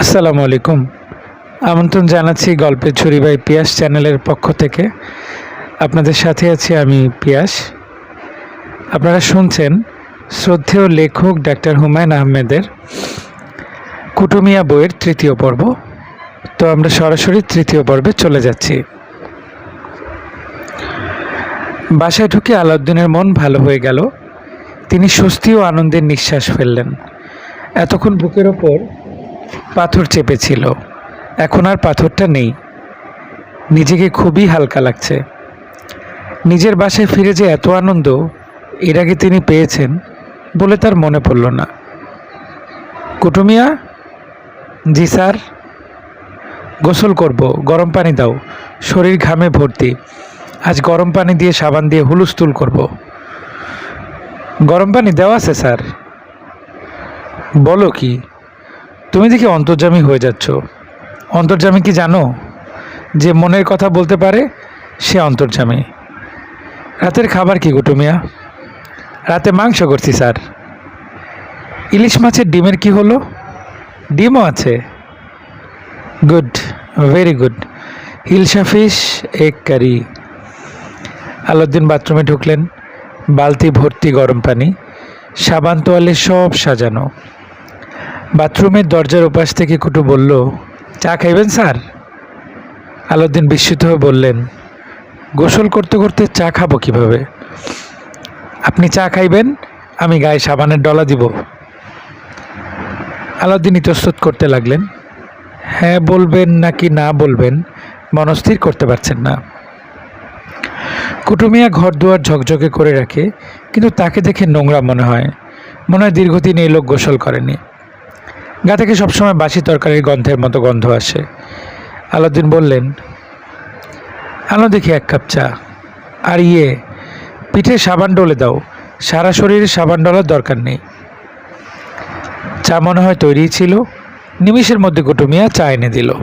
আসসালামু আলাইকুম। আমন্ত্রণ জানাচ্ছি গল্পের ছুরি বাই পিয়াস চ্যানেলের পক্ষ থেকে। আপনাদের সাথে আছি আমি পিয়াস। আপনারা শুনছেন শ্রদ্ধেয় লেখক ডাক্তার হুমায়ুন আহমেদের কুটুমিয়া বইয়ের তৃতীয় পর্ব। তো আমরা সরাসরি তৃতীয় পর্বে চলে যাচ্ছি। বাসায় ঢুকে আলাউদ্দিনের মন ভালো হয়ে গেল। তিনি স্বস্তি ও আনন্দের নিঃশ্বাস ফেললেন। এতক্ষণ বুকের ওপর পাথর চেপেছিল। এখন আর পাথরটা নেই। নিজেকে খুবই হালকা লাগছে। নিজের বাসায় ফিরে যে এত আনন্দ, এর আগে তিনি পেয়েছেন বলে তার মনে পড়ল না। কুটুমিয়া? জি, স্যার। গোসল করব, গরম পানি দাও। শরীর ঘামে ভর্তি। আজ গরম পানি দিয়ে সাবান দিয়ে হুলুস্থুল করব। গরম পানি দেওয়া আছে, স্যার। বলো কি? তুমি দেখি অন্তর্জামী হয়ে যাচ্ছ। অন্তর্জামী কি জানো? যে মনের কথা বলতে পারে, সে অন্তর্জামী। রাতের খাবার কি কুটুমিয়া রাতে মাংস করছি, স্যার। ইলিশ মাছের ডিমের কি হলো? ডিমও আছে। Good, very good. Hilsa fish egg curry. Alauddin বাথরুমে ঢুকলেন। বালতি ভর্তি গরম পানি। সাবান, তোয়ালে সব সাজানো। বাথরুমের দরজার ওপাশ থেকে কুটু বলল, চা খাইবেন, স্যার? আলাউদ্দিন বিস্মিত হয়ে বললেন, গোসল করতে করতে চা খাব কীভাবে? আপনি চা খাইবেন, আমি গায়ে সাবানের ডলা দিব। আলাউদ্দিন ইতস্তত করতে লাগলেন হ্যাঁ বলবেন নাকি না বলবেন, মনস্থির করতে পারছেন না। কুটুমিয়া ঘর দুয়ার ঝকঝকে করে রাখে, কিন্তু তাকে দেখে নোংরা মনে হয় মনে হয় দীর্ঘদিন এই লোক গোসল করেনি। গা থেকে সবসময় বাসি তরকারির গন্ধের মতো গন্ধ আসে? আলাউদ্দিন বললেন, আনো দেখি এক কাপ চা। আর ইয়ে পিঠে সাবান ডলে দাও। সারা শরীরে সাবান ডলার দরকার নেই। চা মনে হয় তৈরিই ছিল। নিমিষের মধ্যে কুটুমিয়া চা এনে দিল।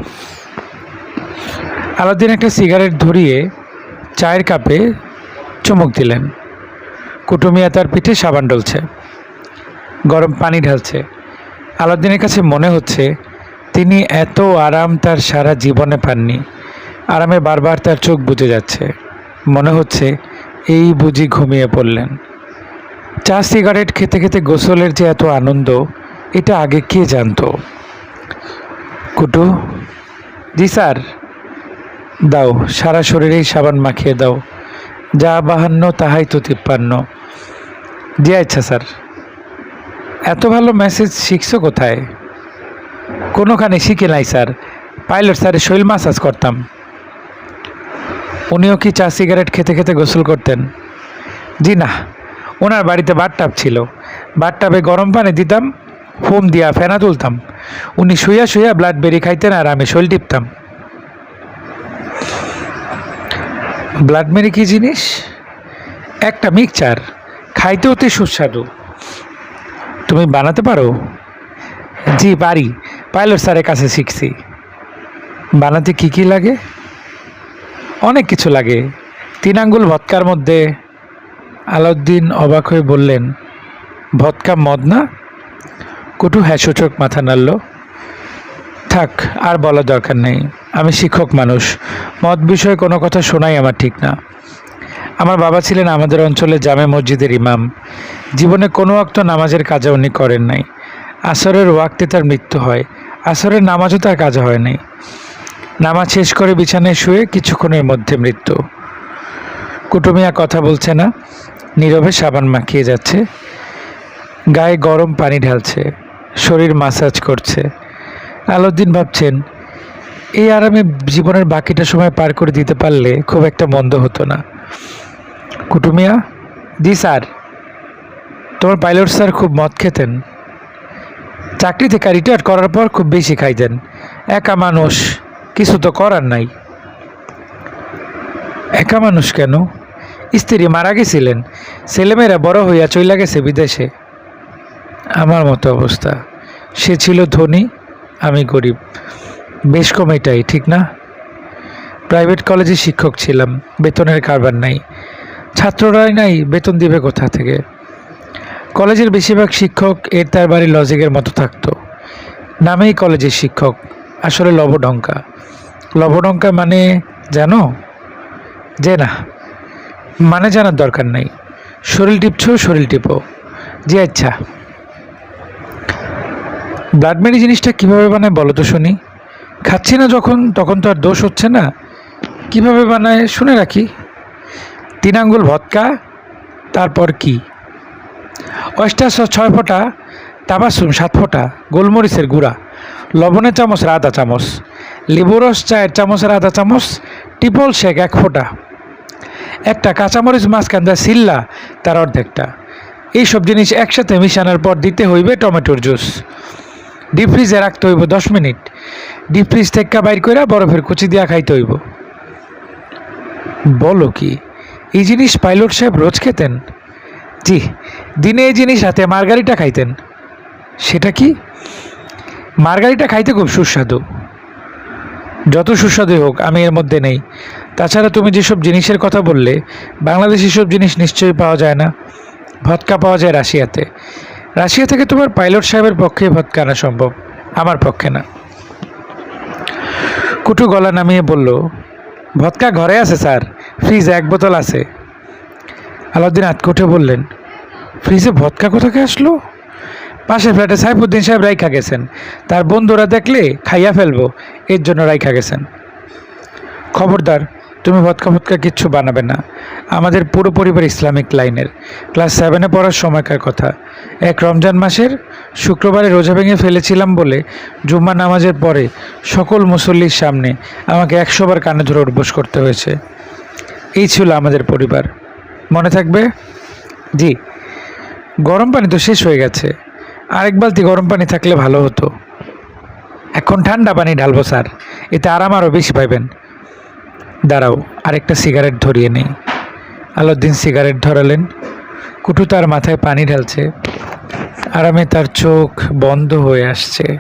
আলাউদ্দিন একটা সিগারেট ধরিয়ে চায়ের কাপে চুমুক দিলেন। কুটুমিয়া তার পিঠে সাবান ডলছে। গরম পানি ঢালছে। আলাউদ্দিনের কাছে মনে হচ্ছে, তিনি এত আরাম তার সারা জীবনে পাননি। আরামে বারবার তার চোখ বুঝে যাচ্ছে। মনে হচ্ছে, এই বুঝি ঘুমিয়ে পড়লেন। চা সিগারেট খেতে খেতে গোসলের যে এত আনন্দ, এটা আগে কে জানতো? কুটু, জি স্যার। দাও, সারা শরীরেই সাবান মাখিয়ে দাও। যা বাহান্ন, তাহাই তো তিপ্পান্ন। জি আচ্ছা স্যার। এত ভালো মেসেজ শিখছো কোথায়? কোনোখানে শিখে নাই স্যার পাইলট স্যারের শৈল মাসাজ করতাম। উনিও কি চা সিগারেট খেতে খেতে গোসল করতেন? জি না, ওনার বাড়িতে বাথটাব ছিল। বাথটাবে গরম পানি দিতাম ফোম দিয়া ফেনা তুলতাম। উনি শুয়া শুয়া ব্লাড বেরি খাইতেন আর আমি শৈল টিপতাম। ব্লাড মেরি কি জিনিস? একটা মিক্সচার খাইতে অতি সুস্বাদু। তুমি বানাতে পারো? জি, পারি। পাইলট স্যারের কাছে শিখছি। বানাতে কি কি লাগে? অনেক কিছু লাগে। তিন আঙ্গুল ভৎকার মধ্যে আলাউদ্দিন অবাক হয়ে বললেন, ভৎকা মদ না? কুটু হ্যাঁ সূচক মাথা নাড়ল, থাক, আর বলার দরকার নেই। আমি শিক্ষক মানুষ। মদ বিষয়ে কোনো কথা শোনাই আমার ঠিক না। আমার বাবা ছিলেন আমাদের অঞ্চলে জামে মসজিদের ইমাম। জীবনে কোনো অক্ত নামাজের কাজা উনি করেন নাই। আসরের ওয়াক্তে তার মৃত্যু হয়। আসরের নামাজও তার কাজা হয় নাই। নামাজ শেষ করে বিছানায় শুয়ে কিছুক্ষণের মধ্যে মৃত্যু। কুটুমিয়া কথা বলছে না, নীরবে সাবান মাখিয়ে যাচ্ছে। গায়ে গরম পানি ঢালছে, শরীর মাসাজ করছে। আলাউদ্দিন ভাবছেন, এই আরামে জীবনের বাকিটা সময় পার করে দিতে পারলে খুব একটা মন্দ হতো না। কুটুমিয়া? জি, স্যার। তোমার পাইলট স্যার খুব মদ খেতেন। চাকরি থেকে রিটায়ার করার পর খুব বেশি খাইতেন। একা মানুষ, কিছু তো করার নাই। একা মানুষ কেন? স্ত্রী মারা গেছিলেন। ছেলেমেয়েরা বড় হইয়া চইলা গেছে বিদেশে। আমার মতো অবস্থা। সে ছিল ধনী, আমি গরিব। বেশ কম এটাই, ঠিক না? প্রাইভেট কলেজে শিক্ষক ছিলাম, বেতনের কারবার নাই। ছাত্ররাই নাই, বেতন দিবে কোথা থেকে? কলেজের বেশিরভাগ শিক্ষক এর তার বাড়ির লজিকের মতো থাকতো। নামেই কলেজের শিক্ষক, আসলে লবডঙ্কা। লবডঙ্কা মানে জানো? যে না মানে জানার দরকার নাই। শরীর টিপছো, শরীর টিপো। জি আচ্ছা। ব্লাড মেরি জিনিসটা কীভাবে বানায় বলো তো শুনি। খাচ্ছি না যখন, তখন তো আর দোষ হচ্ছে না। কীভাবে বানায় শুনে রাখি। তিন আঙ্গুল ভৎকা তারপর কি? অষ্টাশ ছয় ফোঁটা তাবাসুম সাত ফোঁটা, গোলমরিচের গুঁড়া, লবণের চামচের আধা চামচ লেবুরস চায়ের চামচের আধা চামচ, টিপল শেক এক ফোঁটা, একটা কাঁচামরিচ মাছ মাঝখান সিল্লা, তার অর্ধেকটা। এইসব জিনিস একসাথে মিশানোর পর দিতে হইবে টমেটোর জুস। ডিপ ফ্রিজে রাখতে হইব দশ মিনিট। ডিপ ফ্রিজ থেকে বাইর করে বরফের কুচি দিয়া খাইতে হইব। বলো কি? এই জিনিস পাইলট সাহেব রোজ খেতেন? জি, দিনে এই জিনিস রাতে মার্গারিটা খাইতেন। সেটা কি? মার্গারিটা খাইতে খুব সুস্বাদু। যত সুস্বাদু হোক, আমি এর মধ্যে নেই। তাছাড়া তুমি যেসব জিনিসের কথা বললে, বাংলাদেশে সব জিনিস নিশ্চয়ই পাওয়া যায় না। ভদকা পাওয়া যায় রাশিয়াতে। রাশিয়া থেকে তোমার পাইলট সাহেবের পক্ষে ভদকা আনা সম্ভব, আমার পক্ষে না। কুটু গলা নামিয়ে বলল ভদকা ঘরে আছে, স্যার। ফ্রিজে এক বোতল আছে। আলাউদ্দিন আটকে বললেন, ফ্রিজে ভদকা কোথাকে আসলো? পাশের ফ্ল্যাটে সাইফুদ্দিন সাহেব রাইখা গেছেন। তার বন্ধুরা দেখলে খাইয়া ফেলব, এর জন্য রাইখা গেছেন। খবরদার, তুমি ভৎকা ফৎকা কিচ্ছু বানাবে না। আমাদের পুরো পরিবার ইসলামিক লাইনের। ক্লাস সেভেনে পড়ার সময়কার কথা। এক রমজান মাসের শুক্রবারে রোজা ভেঙে ফেলেছিলাম বলে জুম্মা নামাজের পরে সকল মুসল্লির সামনে আমাকে একশোবার কানে ধরে উঠবোস করতে হয়েছে। এই ছিল আমাদের পরিবার। মনে থাকবে? জি। গরম পানি তো শেষ হয়ে গেছে। আরেক বালতি গরম পানি থাকলে ভালো হতো। এখন ঠান্ডা পানি ঢালবো, স্যার। এতে আরাম আরও বেশি পাইবেন। দাঁড়াও, আরেকটা সিগারেট ধরিয়ে নেই। আলাউদ্দিন সিগারেট ধরালেন। কুটু তার মাথায় পানি ঢালছে। আরামে তার চোখ বন্ধ হয়ে আসছে।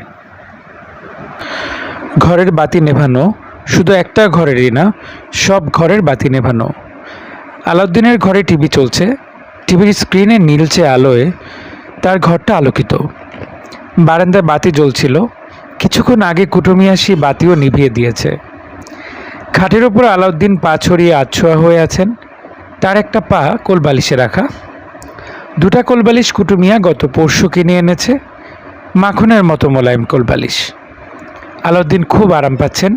ঘরের বাতি নেভানো শুধু একটা ঘরেরই না, সব ঘরের বাতি নেভানো। আলাউদ্দিনের ঘরে টিভি চলছে, টিভির স্ক্রিনে নীলচে আলোয় তার ঘরটা আলোকিত। বারান্দায় বাতি জ্বলছিল, কিছুক্ষণ আগে কুটুমি আসি বাতিও নিভিয়ে দিয়েছে। খাটের ওপর আলাউদ্দিন পা ছড়িয়ে আছোয়া হয়ে আছেন, তার একটা পা কোলবালিশে রাখা। দুটা কোলবালিশ কুটুমিয়া গত পরশু কিনে এনেছে, মাখনের মতো মোলায়েম কোলবালিশ। আলাউদ্দিন খুব আরাম পাচ্ছেন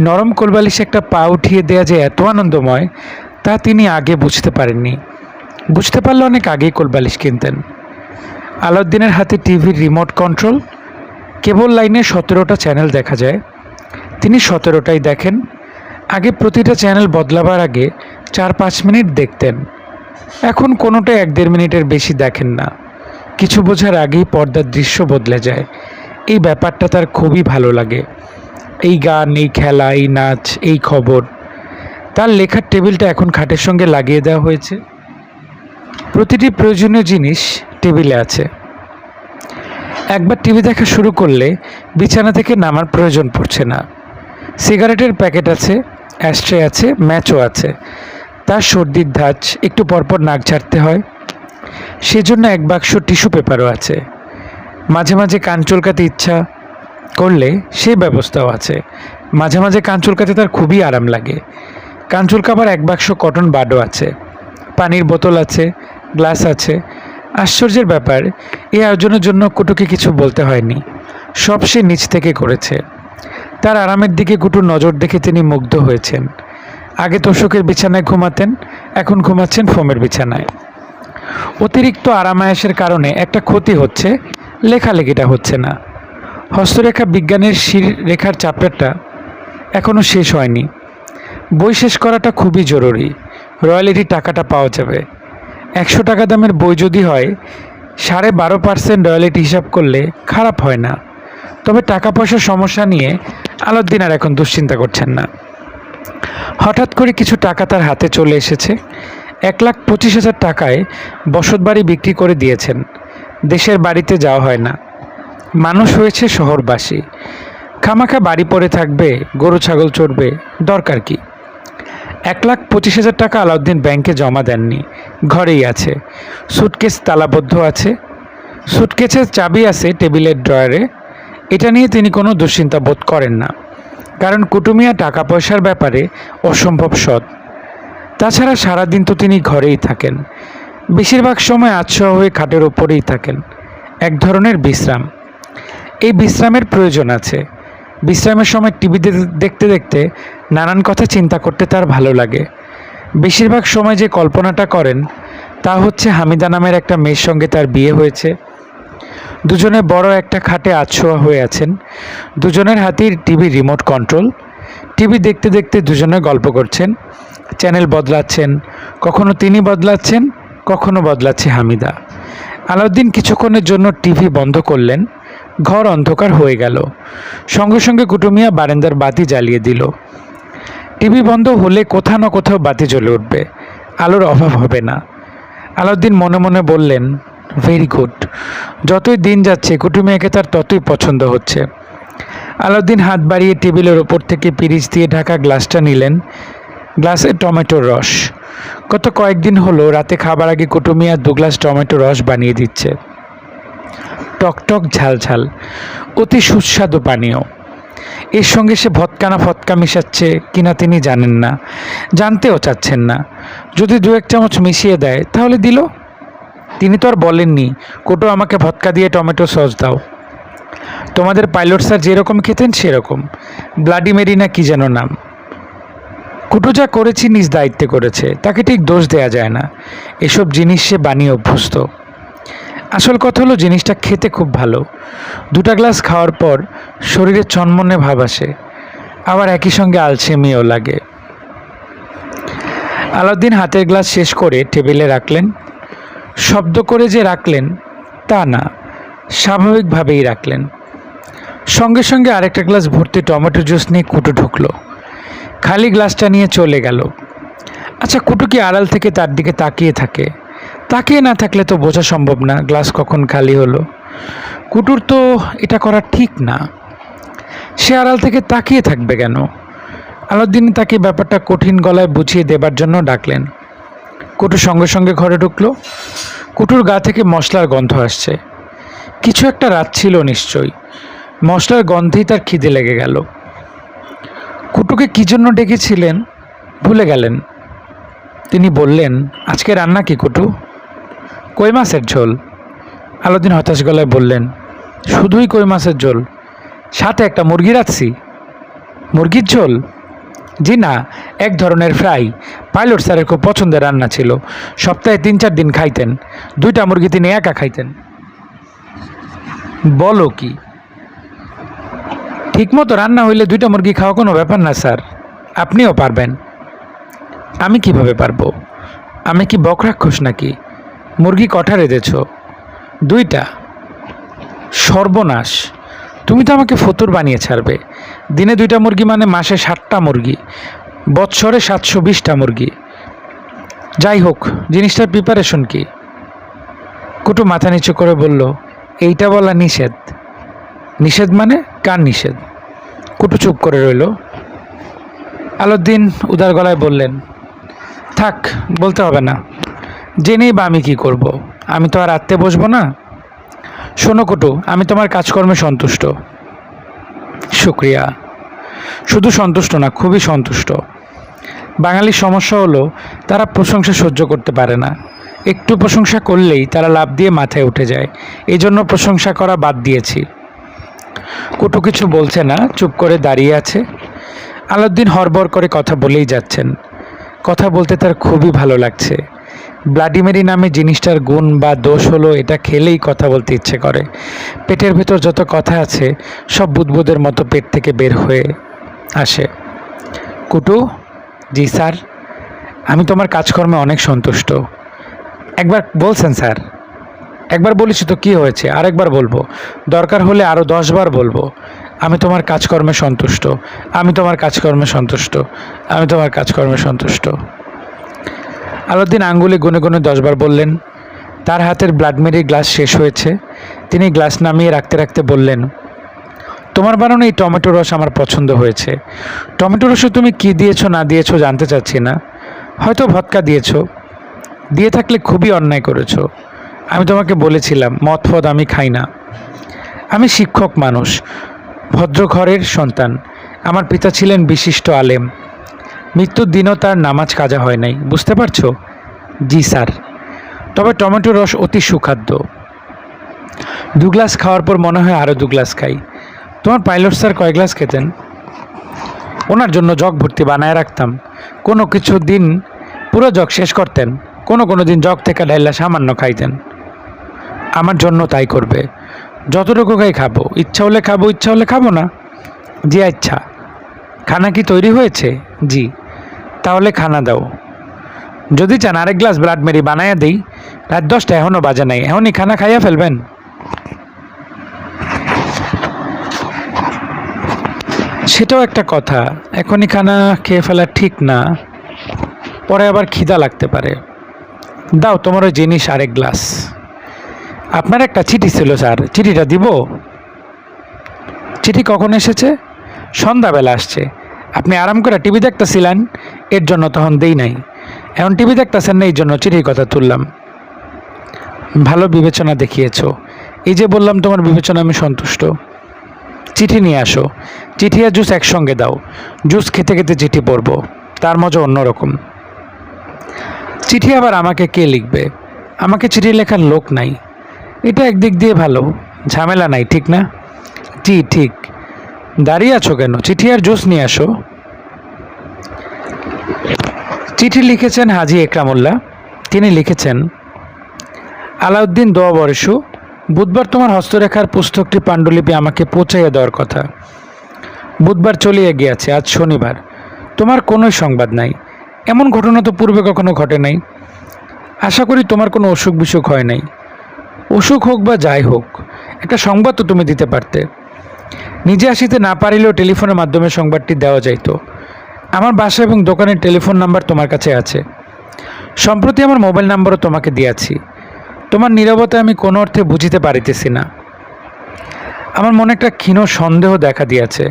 নরম কোলবালিশ একটা পা উঠিয়ে দেয়া যে এত আনন্দময়, তা তিনি আগে বুঝতে পারেননি। বুঝতে পারলে অনেক আগেই কোলবালিশ কিনতেন। আলাউদ্দিনের হাতে টিভির রিমোট কন্ট্রোল কেবল লাইনে সতেরোটা চ্যানেল দেখা যায়। তিনি সতেরোটাই দেখেন। আগে প্রতিটা চ্যানেল বদলাবার আগে চার পাঁচ মিনিট দেখতেন। এখন কোনোটা এক দেড় মিনিটের বেশি দেখেন না। কিছু বোঝার আগেই পর্দার দৃশ্য বদলে যায়। এই ব্যাপারটা তার খুবই ভালো লাগে। এই গান, এই খেলা, এই নাচ, এই খবর। তার লেখার টেবিলটা এখন খাটের সঙ্গে লাগিয়ে দেওয়া হয়েছে। প্রতিটি প্রয়োজনীয় জিনিস টেবিলে আছে। একবার টিভি দেখা শুরু করলে বিছানা থেকে নামার প্রয়োজন পড়ছে না। সিগারেটের প্যাকেট আছে অ্যাস্ট্রে আছে, ম্যাচও আছে। তার সর্দির ধাঁচ, একটু পরপর নাক ঝাড়তে হয়। সেজন্য এক বাক্স টিস্যু পেপারও আছে। মাঝে মাঝে কান চলকাতে ইচ্ছা করলে সেই ব্যবস্থাও আছে। মাঝে মাঝে কান চুলকাতে তার খুবই আরাম লাগে। কান চুলকাবার এক বাক্স কটন বাডও আছে। পানির বোতল আছে, গ্লাস আছে। আশ্চর্যের ব্যাপার, এই আয়োজনের জন্য কুটুকে কিছু বলতে হয়নি। সব সে নিচ থেকে করেছে। তার আরামের দিকে কুটুর নজর দেখে তিনি মুগ্ধ হয়েছেন। আগে তোষকের বিছানায় ঘুমাতেন, এখন ঘুমাচ্ছেন ফোমের বিছানায়। অতিরিক্ত আরামায়াসের কারণে একটা ক্ষতি হচ্ছে, লেখালেখিটা হচ্ছে না। হস্তরেখা বিজ্ঞানের শির রেখার চ্যাপ্টারটা এখনও শেষ হয়নি। বই শেষ করাটা খুবই জরুরি। রয়্যালিটি টাকাটা পাওয়া যাবে। একশো টাকা দামের বই যদি হয়, সাড়ে বারো পার্সেন্ট রয়্যালিটি হিসাব করলে খারাপ হয় না। তবে টাকা পয়সার সমস্যা নিয়ে আলাউদ্দিন আর এখন দুশ্চিন্তা করছেন না। হঠাৎ করে কিছু টাকা তার হাতে চলে এসেছে। এক লাখ পঁচিশ হাজার টাকায় বসত বাড়ি বিক্রি করে দিয়েছেন। দেশের বাড়িতে যাওয়া হয় না। মানুষ হয়েছে শহরবাসী। খামাখা বাড়ি পড়ে থাকবে, গরু, ছাগল চড়বে, দরকার কি? এক লাখ পঁচিশ হাজার টাকা আলাউদ্দিন ব্যাংকে জমা দেননি, ঘরেই আছে। সুটকেস তালাবদ্ধ আছে। সুটকেসের চাবি আছে টেবিলের ড্রয়ারে। এটা নিয়ে তিনি কোনো দুশ্চিন্তা বোধ করেন না, কারণ কুটুমিয়া টাকা পয়সার ব্যাপারে অসম্ভব সৎ। তাছাড়া সারাদিন তো তিনি ঘরেই থাকেন। বেশিরভাগ সময় আচ্ছা হয়ে খাটের ওপরেই থাকেন। এক ধরনের বিশ্রাম। এই বিশ্রামের প্রয়োজন আছে। বিশ্রামের সময় টিভি দেখতে দেখতে নানান কথা চিন্তা করতে তার ভালো লাগে। বেশিরভাগ সময় যে কল্পনাটা করেন, তা হচ্ছে হামিদা নামের একটা মেয়ের সঙ্গে তার বিয়ে হয়েছে। দুজনে বড় একটা খাটে আছোয়া হয়ে আছেন। দুজনের হাতেই টিভি রিমোট কন্ট্রোল টিভি দেখতে দেখতে দুজনে গল্প করছেন চ্যানেল বদলাচ্ছেন। কখনো তিনি বদলাচ্ছেন, কখনো বদলাচ্ছে হামিদা। আলাউদ্দিন কিছুক্ষণের জন্য টিভি বন্ধ করলেন। ঘর অন্ধকার হয়ে গেল। সঙ্গে সঙ্গে কুটুমিয়া বারান্দার বাতি জ্বালিয়ে দিল। টিভি বন্ধ হলে কোথাও না কোথাও বাতি জ্বলে উঠবে। আলোর অভাব হবে না। আলাউদ্দিন মনে মনে বললেন ভেরি গুড যতই দিন যাচ্ছে, কুটুমিয়াকে তার ততই পছন্দ হচ্ছে। আলাউদ্দিন হাত বাড়িয়ে টেবিলের ওপর থেকে পিরিচ দিয়ে ঢাকা গ্লাসটা নিলেন। গ্লাসে টমেটোর রস। গত কয়েকদিন হলো রাতে খাবার আগে কুটুমিয়া দু গ্লাস টমেটো রস বানিয়ে দিচ্ছে। টকটক ঝাল ঝাল অতি সুস্বাদু পানীয়। এর সঙ্গে সে ভৎকানা ফৎকা মিশাচ্ছে কিনা তিনি জানেন না, জানতেও চাচ্ছেন না। যদি দু এক চামচ মিশিয়ে দেয়, তাহলে দিল? তিনি তো আর বলেননি, কোটো, আমাকে ভৎকা দিয়ে টমেটো সস দাও। তোমাদের পাইলট স্যার যেরকম খেতেন সেরকম। ব্লাডি মেরিনা কি যেন নাম। কুটু যা করেছি নিজ দায়িত্বে করেছে, তাকে ঠিক দোষ দেয়া যায় না। এসব জিনিস সে বানিয়ে অভ্যস্ত। আসল কথা হলো জিনিসটা খেতে খুব ভালো। দুটা গ্লাস খাওয়ার পর শরীরে চনমনে ভাব আসে। আবার একই সঙ্গে আলসেমিও লাগে। আলাউদ্দিন হাতের গ্লাস শেষ করে টেবিলে রাখলেন। শব্দ করে যে রাখলেন, তা না, স্বাভাবিকভাবেই রাখলেন। সঙ্গে সঙ্গে আরেকটা গ্লাস ভর্তি টমেটো জুস নিয়ে কুটু ঢুকলো। খালি গ্লাসটা নিয়ে চলে গেল। আচ্ছা কুটু কি আড়াল থেকে তার দিকে তাকিয়ে থাকে? তাকিয়ে না থাকলে তো বোঝা সম্ভব না, গ্লাস কখন খালি হলো। কুটুর তো এটা করা ঠিক না। সে আড়াল থেকে তাকিয়ে থাকবে কেন? আলাউদ্দিন তাকে ব্যাপারটা কঠিন গলায় বুঝিয়ে দেবার জন্য ডাকলেন। কুটুর সঙ্গে সঙ্গে ঘরে ঢুকলো। কুটুর গা থেকে মশলার গন্ধ আসছে। কিছু একটা রাত ছিল নিশ্চয়ই। মশলার গন্ধেই তার খিদে লেগে গেল। কুটুকে কী জন্য ডেকেছিলেন? ভুলে গেলেন। তিনি বললেন, আজকে রান্না কি কুটু? কই মাছের ঝোল? আলাদিন হতাশ গলায় বললেন, শুধুই কই মাছের ঝোল? সাথে একটা মুরগি রাখছি মুরগির ঝোল? জি না, এক ধরনের ফ্রাই। পাইলট স্যারের খুব পছন্দের রান্না ছিল। সপ্তাহে তিন চার দিন খাইতেন। দুইটা মুরগি তিনি একা খাইতেন। বলো কি? ঠিকমতো রান্না হইলে দুইটা মুরগি খাওয়া কোনো ব্যাপার না, স্যার। আপনিও পারবেন। আমি কীভাবে পারব? আমি কি বকরাক্ষস নাকি? মুরগি কঠা রেঁধেছ? দুইটা। সর্বনাশ। তুমি তো আমাকে ফতুর বানিয়ে ছাড়বে। দিনে দুইটা মুরগি মানে মাসে ষাটটা মুরগি। বৎসরে সাতশো বিশটা মুরগি। যাই হোক, জিনিসটার প্রিপারেশন কি? কুটু মাথা নিচু করে বলল, এইটা বলা নিষেধ। নিষেধ মানে কার নিষেধ? কুটু চুপ করে রইল। আলোদ্দিন উদার গলায় বললেন, থাক, বলতে হবে না। জেনেই বা আমি কি করব। আমি তো আর আত্মে বসবো না। শোনো কুটু, আমি তোমার কাজকর্মে সন্তুষ্ট। শুক্রিয়া। শুধু সন্তুষ্ট না, খুবই সন্তুষ্ট। বাঙালির সমস্যা হলো, তারা প্রশংসা সহ্য করতে পারে না। একটু প্রশংসা করলেই তারা লাভ দিয়ে মাথায় উঠে যায়। এই জন্য প্রশংসা করা বাদ দিয়েছি। কুটু কিছু বলছে না, চুপ করে দাঁড়িয়ে আছে। আলাউদ্দিন হরবর করে কথা বলেই যাচ্ছেন। কথা বলতে তার খুবই ভালো লাগছে। ব্লাডিমেরি নামে জিনিসটার গুণ বা দোষ হলো এটা খেলেই কথা বলতে ইচ্ছে করে। পেটের ভেতর যত কথা আছে, সব বুদবুদের মতো পেট থেকে বের হয়ে আসে। কুটু, জি স্যার, আমি তোমার কাজকর্মে অনেক সন্তুষ্ট। একবার বলছেন স্যার। একবার বলেছি তো কী হয়েছে? আরেকবার বলব। দরকার হলে আরও দশবার বলব। আমি তোমার কাজকর্মে সন্তুষ্ট। আমি তোমার কাজকর্মে সন্তুষ্ট। আমি তোমার কাজকর্মে সন্তুষ্ট। আলাউদ্দিন আঙ্গুলে গুনে গুনে দশবার বললেন, তার হাতের ব্লাডমেরি গ্লাস শেষ হয়েছে। তিনি গ্লাস নামিয়ে রাখতে রাখতে বললেন, তোমার বানানো এই টমেটো রস আমার পছন্দ হয়েছে। টমেটো রসে তুমি কি দিয়েছ না দিয়েছ জানতে চাচ্ছি না। হয়তো ভৎকা দিয়েছ। দিয়ে থাকলে খুবই অন্যায় করেছ। আমি তোমাকে বলেছিলাম, মদ ফদ আমি খাই না। আমি শিক্ষক মানুষ ভদ্র ঘরের সন্তান। আমার পিতা ছিলেন বিশিষ্ট আলেম। মৃত্যুর দিনও তার নামাজ কাজা হয় নাই, বুঝতে পারছ? জি স্যার। তবে টমেটো রস অতি সুখাদ্য। দু গ্লাস খাওয়ার পর মনে হয় আরও দু গ্লাস খাই। তোমার পাইলট স্যার কয় গ্লাস খেতেন? ওনার জন্য জগ ভর্তি বানায় রাখতাম। কোনো কিছু দিন পুরো জগ শেষ করতেন, কোনো কোনো দিন জগ থেকে ডাইলা সামান্য খাইতেন। আমার জন্য তাই করবে। যতটুকু খাই খাব। ইচ্ছা হলে খাব, ইচ্ছা হলে খাব না। জি আচ্ছা। খানা কি তৈরি হয়েছে? জি। তাহলে খানা দাও। যদি চান আরেক গ্লাস ব্লাড মেরি বানাইয়া দিই, রাত দশটা এখনও বাজে নাই, এখনই খানা খাইয়া ফেলবেন। সেটাও একটা কথা, এখনই খানা খেয়ে ফেলা ঠিক না, পরে আবার খিদা লাগতে পারে। দাও তোমার ওই জিনিস আরেক গ্লাস। আপনার একটা চিঠি ছিল, স্যার, চিঠিটা দিব? চিঠি কখন এসেছে? সন্ধ্যাবেলা আসছে। আপনি আরাম করে টিভি দেখতেছিলেন, এর জন্য তখন দেই নাই। এখন টিভি দেখতেছেন না, এই জন্য চিঠির কথা তুললাম। ভালো বিবেচনা দেখিয়েছ। এই যে বললাম, তোমার বিবেচনা আমি সন্তুষ্ট। চিঠি নিয়ে আসো। চিঠি আর জুস একসঙ্গে দাও। জুস খেতে খেতে চিঠি পড়ব। তার মজা অন্যরকম। চিঠি আবার আমাকে কে লিখবে? আমাকে চিঠি লেখার লোক নাই। এটা একদিক দিয়ে ভালো। ঝামেলা নাই, ঠিক না? জি, ঠিক। দাঁড়িয়ে আছো কেন? চিঠি আর জুস নিয়ে আসো। চিঠি লিখেছেন হাজি একরামুল্লাহ। তিনি লিখেছেন, আলাউদ্দিন দোয়া বুধবার তোমার হস্তরেখার পুস্তকটি পাণ্ডুলিপি আমাকে পৌঁছাইয়া দেওয়ার কথা। বুধবার চলিয়ে গিয়েছে, আজ শনিবার। তোমার কোনোই সংবাদ নাই। এমন ঘটনা তো পূর্বে কখনো ঘটে নাই। আশা করি তোমার কোনো অসুখ বিসুখ হয় নাই। অসুখ হোক বা যাই হোক, একটা সংবাদ তো তুমি দিতে পারতে। নিজে আসিতে না পারিলেও টেলিফোনের মাধ্যমে সংবাদটি দেওয়া যাইত। আমার বাসা এবং দোকানের টেলিফোন নাম্বার তোমার কাছে আছে। সম্প্রতি আমার মোবাইল নাম্বারও তোমাকে দিয়াছি। তোমার নীরবতা আমি কোনো অর্থে বুঝিতে পারিতেছি না। আমার মনে একটা ক্ষীণ সন্দেহ দেখা দিয়াছে।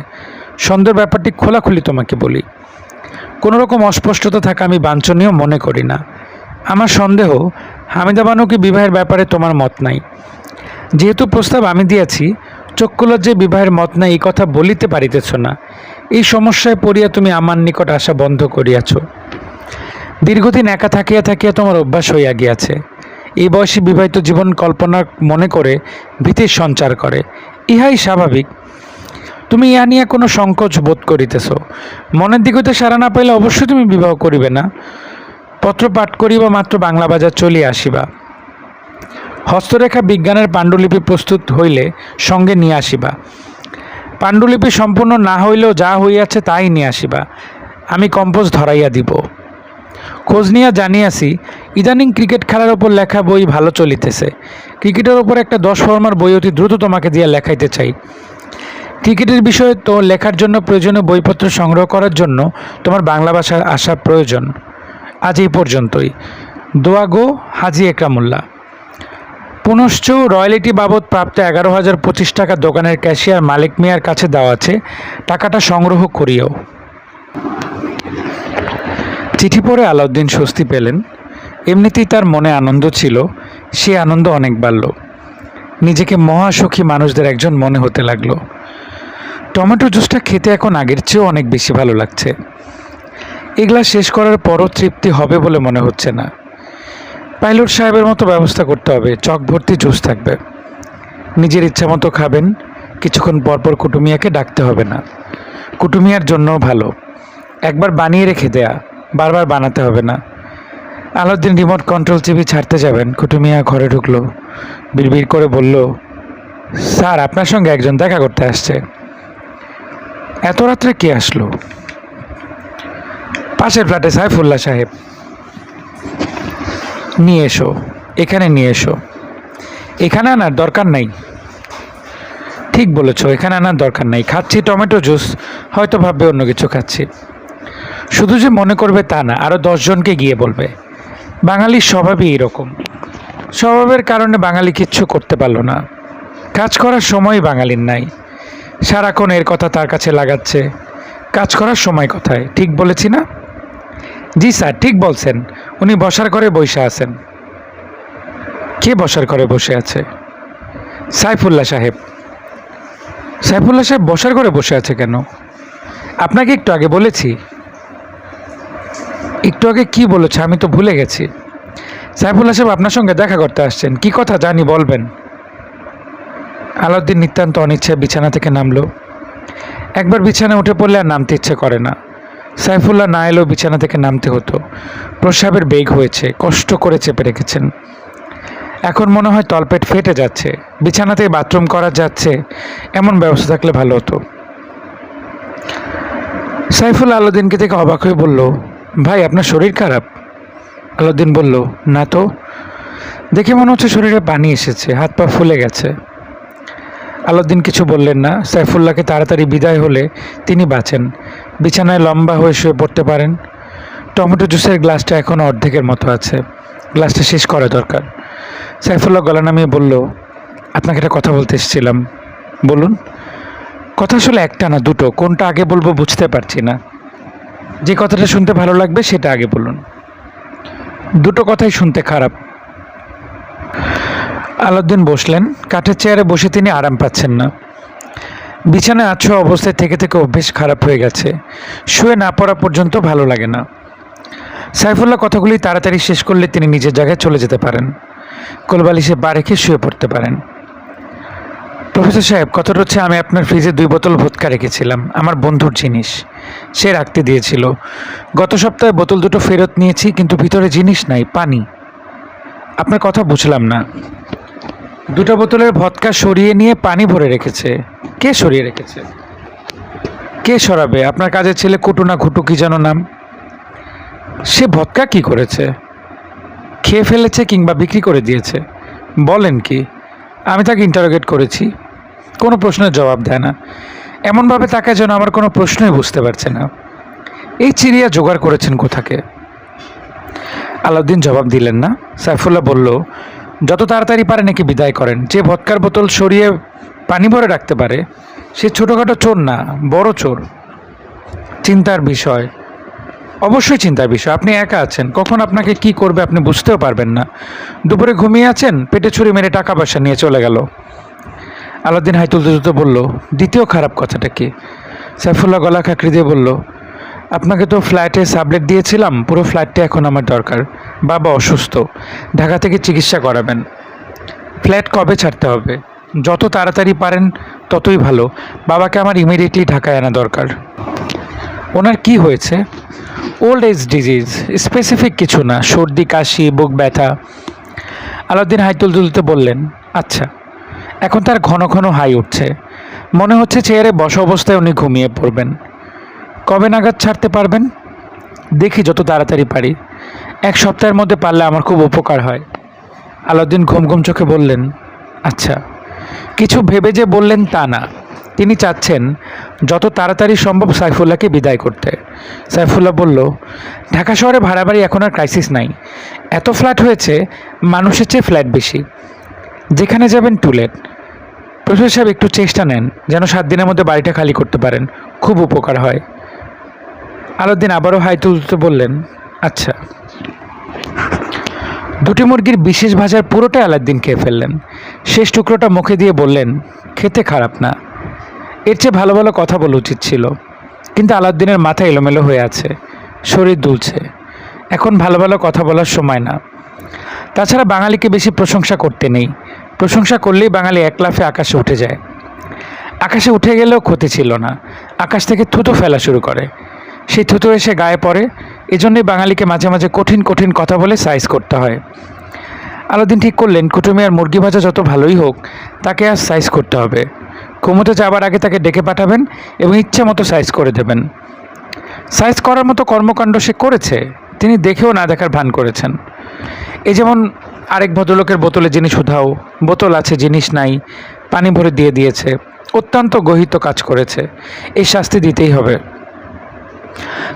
সন্দেহ ব্যাপারটি খোলাখুলি তোমাকে বলি। কোনো রকম অস্পষ্টতা থাকা আমি বাঞ্ছনীয় মনে করি না। আমার সন্দেহ হামিদা বানুকে বিবাহের ব্যাপারে তোমার মত নাই। যেহেতু প্রস্তাব আমি দিয়েছি চক্ষুলজ্জে বিবাহের মত নাই, এই কথা বলিতে পারিতেছ না। এই সমস্যায় পড়িয়া তুমি আমার নিকট আসা বন্ধ করিয়াছ। দীর্ঘদিন একা থাকিয়া থাকিয়া তোমার অভ্যাস হইয়া গিয়াছে। এই বয়সে বিবাহিত জীবন কল্পনা মনে করে ভীতির সঞ্চার করে। ইহাই স্বাভাবিক। তুমি ইহা নিয়ে কোনো সংকোচ বোধ করিতেছ। মনের দিক হইতে সারা না পাইলে অবশ্যই তুমি বিবাহ করিবে না। পত্র পাঠ করিবা, মাত্র বাংলা বাজার চলিয়া আসিবা। হস্তরেখা বিজ্ঞানের পাণ্ডুলিপি প্রস্তুত হইলে সঙ্গে নিয়ে আসিবা। পাণ্ডুলিপি সম্পূর্ণ না হইলেও যা হইয়াছে তাই নিয়ে আসিবা। আমি কম্পোজ ধরাইয়া দিব। খোঁজ নিয়া জানিয়াছি, ইদানিং ক্রিকেট খেলার ওপর লেখা বই ভালো চলিতেছে। ক্রিকেটের ওপর একটা দশ ফর্মার বই অতি দ্রুত তোমাকে দিয়ে লেখাইতে চাই। ক্রিকেটের বিষয়ে তো লেখার জন্য প্রয়োজনীয় বইপত্র সংগ্রহ করার জন্য তোমার বাংলা ভাষার আসা প্রয়োজন। আজ এই পর্যন্তই। দোয়াগো হাজি একরামুল্লাহ। পুনশ্চ রয়্যালিটি বাবদ প্রাপ্ত এগারো হাজার পঁচিশ টাকা দোকানের ক্যাশিয়ার মালিক মিয়ার কাছে দেওয়া আছে। টাকাটা সংগ্রহ করিও। চিঠি পড়ে আলাউদ্দিন স্বস্তি পেলেন। এমনিতেই তার মনে আনন্দ ছিল। সে আনন্দ অনেক বাড়ল। নিজেকে মহাসুখী মানুষদের একজন মনে হতে লাগল। টমেটো জুসটা খেতে এখন আগের চেয়েও অনেক বেশি ভালো লাগছে। এগুলা শেষ করার পরও তৃপ্তি হবে বলে মনে হচ্ছে না। পাইলট সাহেবের মতো ব্যবস্থা করতে হবে। চক ভর্তি জুস থাকবে। নিজের ইচ্ছা মতো খাবেন। কিছুক্ষণ পরপর কুটুমিয়াকে ডাকতে হবে না। কুটুমিয়ার জন্যও ভালো। একবার বানিয়ে রেখে দেয়া। বারবার বানাতে হবে না। আলাউদ্দিন রিমোট কন্ট্রোল চিপি ছাড়তে যাবেন। কুটুমিয়া ঘরে ঢুকলো। বিড়বিড় করে বলল, স্যার, আপনার সঙ্গে একজন দেখা করতে আসছে। এত রাত্রে কে আসলো? পাশের ফ্ল্যাটে সাইফুল্লাহ সাহেব। নিয়ে এসো, এখানে নিয়ে এসো। এখানে আনার দরকার নাই। ঠিক বলেছ, এখানে আনার দরকার নাই। খাচ্ছি টমেটো জুস, হয়তো ভাববে অন্য কিছু খাচ্ছি। শুধু যে মনে করবে তা না আরও দশজনকে গিয়ে বলবে। বাঙালির স্বভাবই এরকম স্বভাবের কারণে বাঙালি কিচ্ছু করতে পারল না। কাজ করার সময় বাঙালির নাই। সারাক্ষণ এর কথা তার কাছে লাগাচ্ছে। কাজ করার সময় কথায়, ঠিক বলেছি না? জি স্যার, ঠিক বলছেন। উনি বসার ঘরে বসে আছেন। কে বসার ঘরে বসে আছে? সাইফুল্লাহ সাহেব। সাইফুল্লাহ সাহেব বসার ঘরে বসে আছে কেন? আপনাকে একটু আগে বলেছি। একটু আগে কি বলেছে আমি তো ভুলে গেছি। সাইফুল্লাহ সাহেব আপনার সঙ্গে দেখা করতে আসছেন। কি কথা জানি বলবেন। আলাউদ্দিন নিতান্ত অনিচ্ছায় বিছানা থেকে নামলো। একবার বিছানায় উঠে পড়লে আর নামতে ইচ্ছে করে না। সাইফুল্লাহ না এলেও বিছানা থেকে নামতে হতো। প্রস্রাবের বেগ হয়েছে, কষ্ট করে চেপে রেখেছেন। এখন মনে হয় তলপেট ফেটে যাচ্ছে বিছানাতেই বাথরুম করা যাচ্ছে, এমন ব্যবস্থা থাকলে ভালো হতো। সাইফুল আলাউদ্দিনকে থেকে অবাক হয়ে বলল, ভাই, আপনার শরীর খারাপ? আলাউদ্দিন বলল, না তো। দেখে মনে হচ্ছে শরীরে পানি এসেছে, হাত পা ফুলে গেছে। আলাউদ্দিন কিছু বললেন না। সাইফুল্লাহকে তাড়াতাড়ি বিদায় হলে তিনি বাঁচেন। বিছানায় লম্বা হয়ে শুয়ে পড়তে পারেন। টমেটো জুসের গ্লাসটা এখনও অর্ধেকের মতো আছে। গ্লাসটা শেষ করা দরকার। সাইফুল্লাহ গলা নামিয়ে বলল, আপনাকে একটা কথা বলতে এসেছিলাম। বলুন, কথা আসলে একটা না দুটো? কোনটা আগে বলব বুঝতে পারছি না। যে কথাটা শুনতে ভালো লাগবে সেটা আগে বলুন। দুটো কথাই শুনতে খারাপ। আলাউদ্দিন বসলেন। কাঠের চেয়ারে বসে তিনি আরাম পাচ্ছেন না। বিছানায় আছো অবস্থায় থেকে থেকে অভ্যেস খারাপ হয়ে গেছে। শুয়ে না পড়া পর্যন্ত ভালো লাগে না। সাইফুল্লাহ কথাগুলি তাড়াতাড়ি শেষ করলে তিনি নিজের জায়গায় চলে যেতে পারেন। কোলবালিশে বা রেখে শুয়ে পড়তে পারেন। প্রফেসর সাহেব কথাটা হচ্ছে আমি আপনার ফ্রিজে দুই বোতল ভোটকা রেখেছিলাম, আমার বন্ধুর জিনিস। সে রাখতে দিয়েছিল। গত সপ্তাহে বোতল দুটো ফেরত নিয়েছি, কিন্তু ভিতরে জিনিস নাই, পানি। আপনার কথা বুঝলাম না। দুটো বোতলের ভদকা সরিয়ে নিয়ে পানি ভরে রেখেছে। কে সরিয়ে রেখেছে? কে সরাবে? আপনার কাজের ছেলে কুটু না ঘুটু, কি যেন নাম? সে ভদকা কি করেছে? খেয়ে ফেলেছে কিংবা বিক্রি করে দিয়েছে? বলেন কি? আমি তাকে ইন্টারোগেট করেছি। কোনো প্রশ্নের জবাব দেয় না। এমনভাবে তাকে যেন আমার কোনো প্রশ্নই বুঝতে পারছে না। এই চিড়িয়া জোগাড় করেছেন কোথাকে? আলাউদ্দিন জবাব দিলেন না। সাইফুল্লাহ বলল যত তাড়াতাড়ি পারে নাকি বিদায় করেন। যে ভৎকার বোতল সরিয়ে পানি ভরে রাখতে পারে, সে ছোটোখাটো চোর না, বড় চোর। চিন্তার বিষয়। অবশ্যই চিন্তার বিষয়। আপনি একা আছেন, কখন আপনাকে কি করবে আপনি বুঝতেও পারবেন না। দুপুরে ঘুমিয়ে আছেন, পেটে ছুরি মেরে টাকা পয়সা নিয়ে চলে গেল। আলাউদ্দিন হাই তুলতে তুলতে বলল, দ্বিতীয় খারাপ কথাটা কি? সাইফুল্লাহ গলা খাকড়ি দিয়ে বলল আপনাকে তো ফ্ল্যাটে সাবলেট দিয়েছিলাম, পুরো ফ্ল্যাটটা এখন আমার দরকার। বাবা অসুস্থ, ঢাকা থেকে চিকিৎসা করাবেন। ফ্ল্যাট কবে ছাড়তে হবে? যত তাড়াতাড়ি পারেন, ততই ভালো। বাবাকে আমার ইমিডিয়েটলি ঢাকায় আনা দরকার। ওনার কি হয়েছে? ওল্ড এজ ডিজিজ স্পেসিফিক কিছু না, সর্দি, কাশি, বুক ব্যথা। আলাউদ্দিন হাই তুলতে বললেন আচ্ছা এখন তার ঘন ঘন হাই উঠছে। মনে হচ্ছে চেয়ারে বসা অবস্থায় উনি ঘুমিয়ে পড়বেন। কবে নাগাদ ছাড়তে পারবেন? দেখি যত তাড়াতাড়ি পারি। এক সপ্তাহের মধ্যে পারলে আমার খুব উপকার হয়। আলাউদ্দিন ঘুম ঘুম চোখে বললেন আচ্ছা। কিছু ভেবে যে বললেন তা না। তিনি চাচ্ছেন, যত তাড়াতাড়ি সম্ভব সাইফুল্লাহকে বিদায় করতে। সাইফুল্লাহ বলল, ঢাকা শহরে ভাড়া বাড়ি এখন আর ক্রাইসিস নাই। এত ফ্ল্যাট হয়েছে, মানুষের চেয়ে ফ্ল্যাট বেশি। যেখানে যাবেন টুলেট প্রফেসর সাহেব একটু চেষ্টা নেন, যেন সাত দিনের মধ্যে বাড়িটা খালি করতে পারেন। খুব উপকার হয়। আলাউদ্দিন আবারও হাই তুলতে বললেন আচ্ছা। দুটি মুরগির বিশেষ ভাজার পুরোটাই আলাউদ্দিন খেয়ে ফেললেন। শেষ টুকরোটা মুখে দিয়ে বললেন, খেতে খারাপ না। এর চেয়ে ভালো ভালো কথা বলা উচিত ছিল। কিন্তু আলাউদ্দিনের মাথা এলোমেলো হয়ে আছে, শরীর দুলছে। এখন ভালো ভালো কথা বলার সময় না। তাছাড়া বাঙালিকে বেশি প্রশংসা করতে নেই। প্রশংসা করলেই বাঙালি এক লাফে আকাশে উঠে যায়। আকাশে উঠে গেলেও ক্ষতি ছিল না। আকাশ থেকে থুতো ফেলা শুরু করে। সেই থুতো এসে গায়ে পড়ে। এজন্যই বাঙালিকে মাঝে মাঝে কঠিন কঠিন কথা বলে সাইজ করতে হয়। আলাদিন ঠিক করলেন, কুটুমি আর মুরগি ভাজা যত ভালোই হোক, তাকে আর সাইজ করতে হবে। ঘুমোতে যাবার আগে তাকে ডেকে পাঠাবেন এবং ইচ্ছে মতো সাইজ করে দেবেন। সাইজ করার মতো কর্মকাণ্ড সে করেছে, তিনি দেখেও না দেখার ভান করেছেন। এ যেমন আরেক ভদ্রলোকের বোতলে জিনিস উধাও, বোতল আছে, জিনিস নাই, পানি ভরে দিয়ে দিয়েছে। অত্যন্ত গহিত কাজ করেছে। এই শাস্তি দিতেই হবে।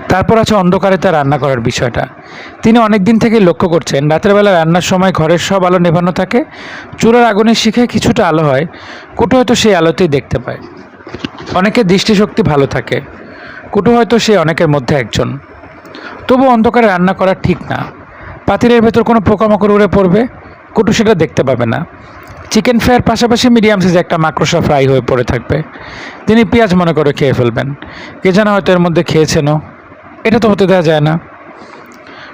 তারপর আছে অন্ধকারে তার রান্না করার বিষয়টা। তিনি অনেক দিন থেকে লক্ষ্য করছেন, রাতের বেলা রান্নার সময় ঘরের সব আলো নেভানো থাকে, চুলার আগুনের শিখে কিছুটা আলো হয়, কুটু হয়তো সেই আলোতেই দেখতে পায়। অনেকের দৃষ্টিশক্তি ভালো থাকে, কুটু হয়তো সে অনেকের মধ্যে একজন। তবু অন্ধকারে রান্না করা ঠিক না। পাতিলের ভেতর কোনো পোকামাকড় উড়ে পড়বে, কুটু সেটা দেখতে পাবে না। চিকেন ফ্রাইয়ের পাশাপাশি মিডিয়াম সাইজ একটা মাকড়সা ফ্রাই হয়ে পড়ে থাকবে। তিনি পেঁয়াজ মনে করে খেয়ে ফেলবেন। কে যেন হয়তো এর মধ্যে খেয়েছেনও। এটা তো হতে দেওয়া যায় না।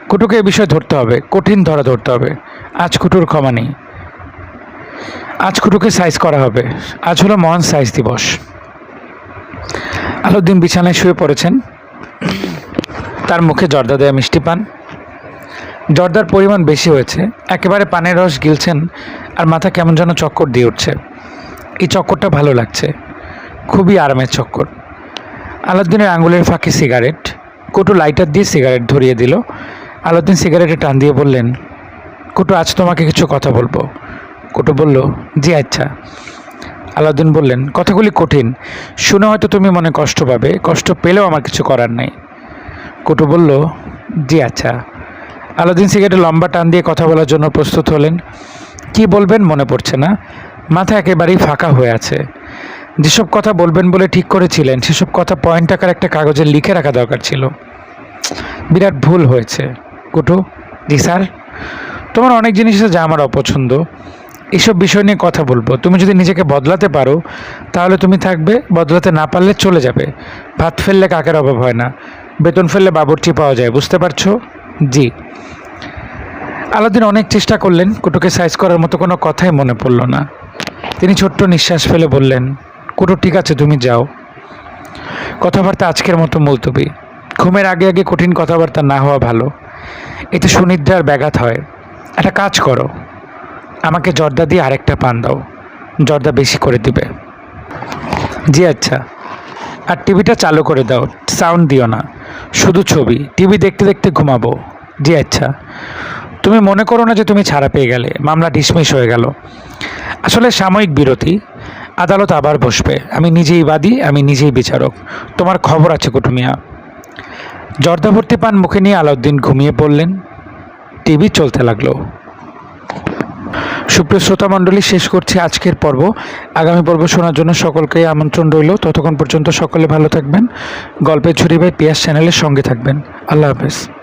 কুটুকে এ বিষয় ধরতে হবে। কঠিন ধরা ধরতে হবে। আজ কুটুর ক্ষমা নেই। আজ কুটুকে সাইজ করা হবে। আজ হলো মহান সাইজ দিবস। আলাউদ্দিন বিছানায় শুয়ে পড়েছেন। তার মুখে জর্দা দেয়া মিষ্টি পান। জর্দার পরিমাণ বেশি হয়েছে, একেবারে পানের রস গিলছেন আর মাথা কেমন যেন চক্কর দিয়ে উঠছে। এই চক্করটা ভালো লাগছে, খুবই আরামের চক্কর। আলাউদ্দিনের আঙুলের ফাঁকে সিগারেট, কুটু লাইটার দিয়ে সিগারেট ধরিয়ে দিল। আলাউদ্দিন সিগারেটে টান দিয়ে বললেন, কুটু, আজ তোমাকে কিছু কথা বলব। কুটু বলল, জি আচ্ছা। আলাউদ্দিন বললেন, কথাগুলি কঠিন, শুনে হয়তো তুমি মনে কষ্ট পাবে, কষ্ট পেলেও আমার কিছু করার নেই। কুটু বলল, জি আচ্ছা। আলাউদ্দিন সিগারেটে লম্বা টান দিয়ে কথা বলার জন্য প্রস্তুত হলেন। কি বলবেন মনে পড়ছে না। মাথা একেবারেই ফাঁকা হয়ে আছে। যেসব কথা বলবেন বলে ঠিক করেছিলেন, সেসব কথা পয়েন্ট আকার একটা কাগজে লিখে রাখা দরকার ছিল। বিরাট ভুল হয়েছে। কুটু, জি স্যার। তোমার অনেক জিনিস আছে যা আমার অপছন্দ। এসব বিষয় নিয়ে কথা বলব। তুমি যদি নিজেকে বদলাতে পারো, তাহলে তুমি থাকবে, বদলাতে না পারলে চলে যাবে। ভাত ফেললে কাকের অভাব হয় না। বেতন ফেললে বাবরচি পাওয়া যায়, বুঝতে পারছ? জি। আলাদিন অনেক চেষ্টা করলেন, কুটুকে সাইজ করার মতো কোনো কথাই মনে পড়ল না। তিনি ছোট্ট নিঃশ্বাস ফেলে বললেন, কুটু, ঠিক আছে, তুমি যাও। কথাবার্তা আজকের মতো মুলতবি। ঘুমের আগে আগে কঠিন কথাবার্তা না হওয়া ভালো। এতে সুনিদ্রার ব্যাঘাত হয়। একটা কাজ করো। আমাকে জর্দা দিয়ে আরেকটা পান দাও। জর্দা বেশি করে দিবে। জি আচ্ছা। আর টিভিটা চালু করে দাও, সাউন্ড দিও না। শুধু ছবি, টিভি দেখতে দেখতে ঘুমাবো। জি আচ্ছা। তুমি মনে করো না যে তুমি ছাড়া পেয়ে গেলে, মামলা ডিসমিস হয়ে গেল। আসলে সাময়িক বিরতি, আদালত আবার বসবে। আমি নিজেই বাদী, আমি নিজেই বিচারক। তোমার খবর আছে কুটুমিয়া। জর্দাভর্তি পান মুখে নিয়ে আলাউদ্দিন ঘুমিয়ে পড়লেন। টিভি চলতে লাগল। সুপ্রিয় শ্রোতা মণ্ডলী, শেষ করছি আজকের পর্ব। আগামী পর্ব শোনার জন্য সকলকে আমন্ত্রণ রইল। ততক্ষণ পর্যন্ত সকলে ভালো থাকবেন। গল্পের ছুরি ভাই পিয়াস চ্যানেলের সঙ্গে থাকবেন। আল্লাহ হাফেজ।